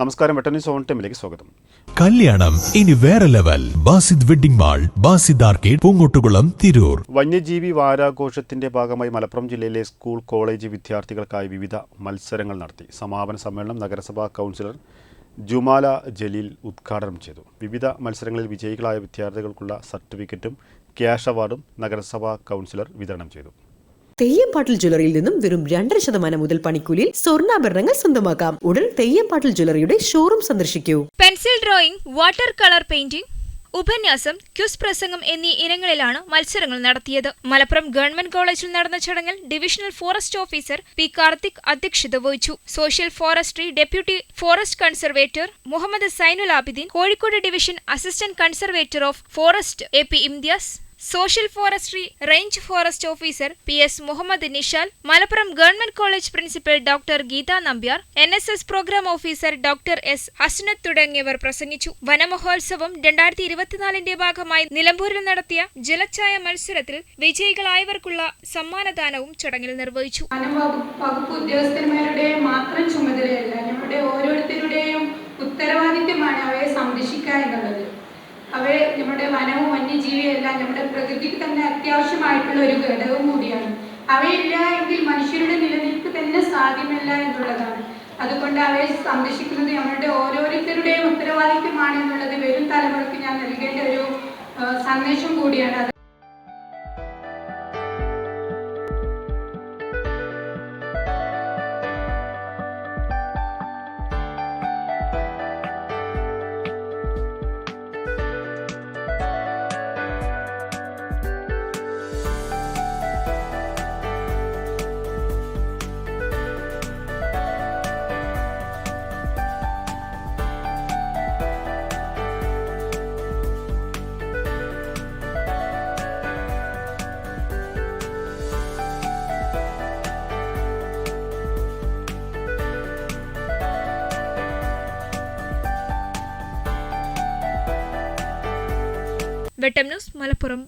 നമസ്കാരം വെട്ടന്യൂസ് സോൺ ടൈമിലേക്ക് സ്വാഗതം. കല്യാണം ഇനി വേറെ level. Basid wedding mall Basid arcade Poongottukulam Tirur. വന്യജീവി വാരാഘോഷത്തിന്റെ ഭാഗമായി മലപ്പുറം ജില്ലയിലെ സ്കൂൾ കോളേജ് വിദ്യാർത്ഥികൾക്കായി വിവിധ മത്സരങ്ങൾ നടത്തി. സമാപന സമ്മേളനം നഗരസഭാ കൗൺസിലർ ജുമാല ജലീൽ ഉദ്ഘാടനം ചെയ്തു. വിവിധ മത്സരങ്ങളിൽ വിജയികളായ വിദ്യാർത്ഥികൾക്കുള്ള സർട്ടിഫിക്കറ്റും ക്യാഷ് അവാർഡും നഗരസഭാ കൗൺസിലർ വിതരണം ചെയ്തു. തെയ്യംപാട്ടിൽ ജ്വല്ലറിയിൽ നിന്നും വെറും രണ്ടര ശതമാനം മുതൽ പണിക്കൂലിയിൽ സ്വർണാഭരണങ്ങൾ സ്വന്തമാക്കാം. ഉടൻ തെയ്യപ്പാട്ടിൽ ജ്വല്ലറിയുടെ ഷോറൂം സന്ദർശിക്കൂ. Pencil drawing water colour painting ഉപന്യാസം ക്യുസ് പ്രസംഗം എന്നീ ഇനങ്ങളിലാണ് മത്സരങ്ങൾ നടത്തിയത്. മലപ്പുറം ഗവൺമെന്റ് കോളേജിൽ നടന്ന ചടങ്ങിൽ divisional forest officer P Karthik അധ്യക്ഷത വഹിച്ചു. Social forestry deputy forest conservator Muhammad Zainul Abideen Kozhikode division assistant conservator of forest A P Imthiyas social forestry range forest officer P S Muhammad Nishal Malappuram government college principal doctor Geetha Nambiar N S S programme officer doctor S Hasnath തുടങ്ങിയവർ പ്രസംഗിച്ചു. വനമഹോത്സവം രണ്ടായിരത്തി ഇരുപത്തിനാലിന്റെ ഭാഗമായി നിലമ്പൂരിൽ നടത്തിയ ജലച്ഛായ മത്സരത്തിൽ വിജയികളായവർക്കുള്ള സമ്മാനദാനവും ചടങ്ങിൽ നിർവഹിച്ചു. മാത്രം ചുമതലയല്ല നമ്മുടെ ഓരോരുത്തരുടെയും ഉത്തരവാദിത്യമാണ് അവയെ സംരക്ഷിക്കുക എന്നുള്ളത് നമ്മുടെ വനവും വന്യജീവിയും എല്ലാം നമ്മുടെ പ്രകൃതിക്ക് തന്നെ അത്യാവശ്യമായിട്ടുള്ള ഒരു ഘടകം കൂടിയാണ്. അവയില്ല എങ്കിൽ മനുഷ്യരുടെ നിലനിൽപ്പ് തന്നെ സാധ്യമല്ല എന്നുള്ളതാണ്. അതുകൊണ്ട് അവയെ സംരക്ഷിക്കുന്നത് നമ്മളുടെ ഓരോരുത്തരുടെയും ഉത്തരവാദിത്വമാണ് എന്നുള്ളത് വരും തലമുറയ്ക്ക് ഞാൻ നൽകേണ്ട ഒരു സന്ദേശം കൂടിയാണ്. വെട്ടം ന്യൂസ് മലപ്പുറം